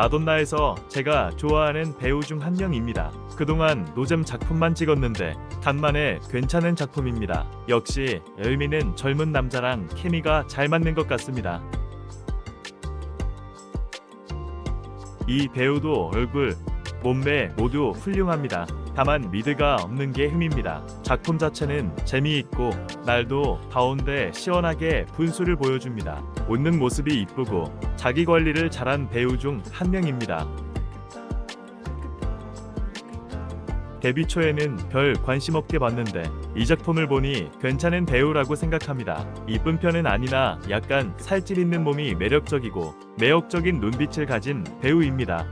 마돈나에서 제가 좋아하는 배우 중 한 명입니다. 그동안 노잼 작품만 찍었는데 간만에 괜찮은 작품입니다. 역시 열미는 젊은 남자랑 케미가 잘 맞는 것 같습니다. 이 배우도 얼굴, 몸매 모두 훌륭합니다. 다만 미드가 없는 게 흠입니다. 작품 자체는 재미있고 날도 더운데 시원하게 분수를 보여줍니다. 웃는 모습이 이쁘고 자기 관리를 잘한 배우 중 한 명입니다. 데뷔 초에는 별 관심 없게 봤는데 이 작품을 보니 괜찮은 배우라고 생각합니다. 이쁜 편은 아니나 약간 살집 있는 몸이 매력적이고 매혹적인 눈빛을 가진 배우입니다.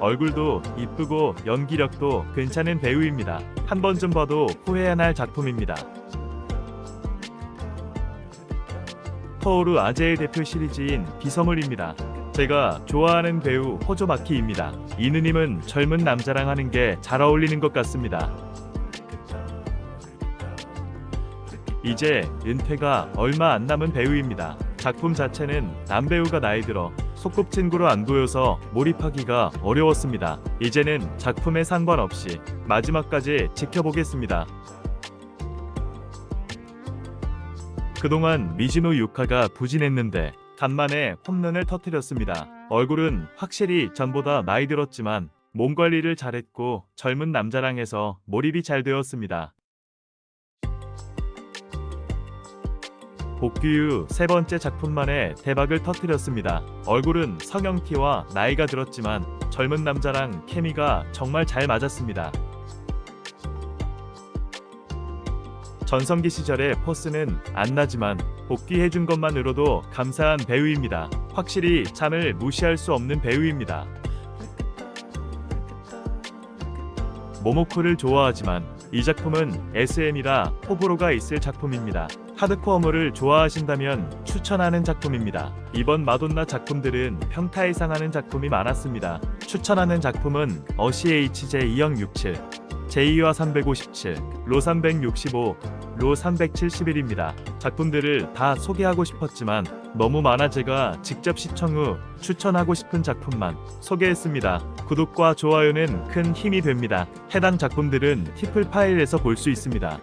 얼굴도 이쁘고 연기력도 괜찮은 배우입니다. 한 번쯤 봐도 후회 안 할 작품입니다. 토오루 아재의 대표 시리즈인 비서물입니다. 제가 좋아하는 배우 호조마키입니다. 이 누님은 젊은 남자랑 하는 게 잘 어울리는 것 같습니다. 이제 은퇴가 얼마 안 남은 배우입니다. 작품 자체는 남배우가 나이 들어 소꿉친구로 안 보여서 몰입하기가 어려웠습니다. 이제는 작품에 상관없이 마지막까지 지켜보겠습니다. 그동안 미즈노 유카가 부진했는데 간만에 홈런을 터뜨렸습니다. 얼굴은 확실히 전보다 나이 들었지만 몸 관리를 잘했고 젊은 남자랑 해서 몰입이 잘 되었습니다. 복귀 후 세 번째 작품만에 대박을 터뜨렸습니다. 얼굴은 성형티와 나이가 들었지만 젊은 남자랑 케미가 정말 잘 맞았습니다. 전성기 시절의 포스는 안 나지만 복귀해준 것만으로도 감사한 배우입니다. 확실히 잠을 무시할 수 없는 배우입니다. 모모코를 좋아하지만 이 작품은 SM이라 호불호가 있을 작품입니다. 하드코어물을 좋아하신다면 추천하는 작품입니다. 이번 마돈나 작품들은 평타 이상하는 작품이 많았습니다. 추천하는 작품은 어시 HJ 2067, 제2와 357, 로 365, 로 371입니다. 작품들을 다 소개하고 싶었지만 너무 많아 제가 직접 시청 후 추천하고 싶은 작품만 소개했습니다. 구독과 좋아요는 큰 힘이 됩니다. 해당 작품들은 티플 파일에서 볼 수 있습니다.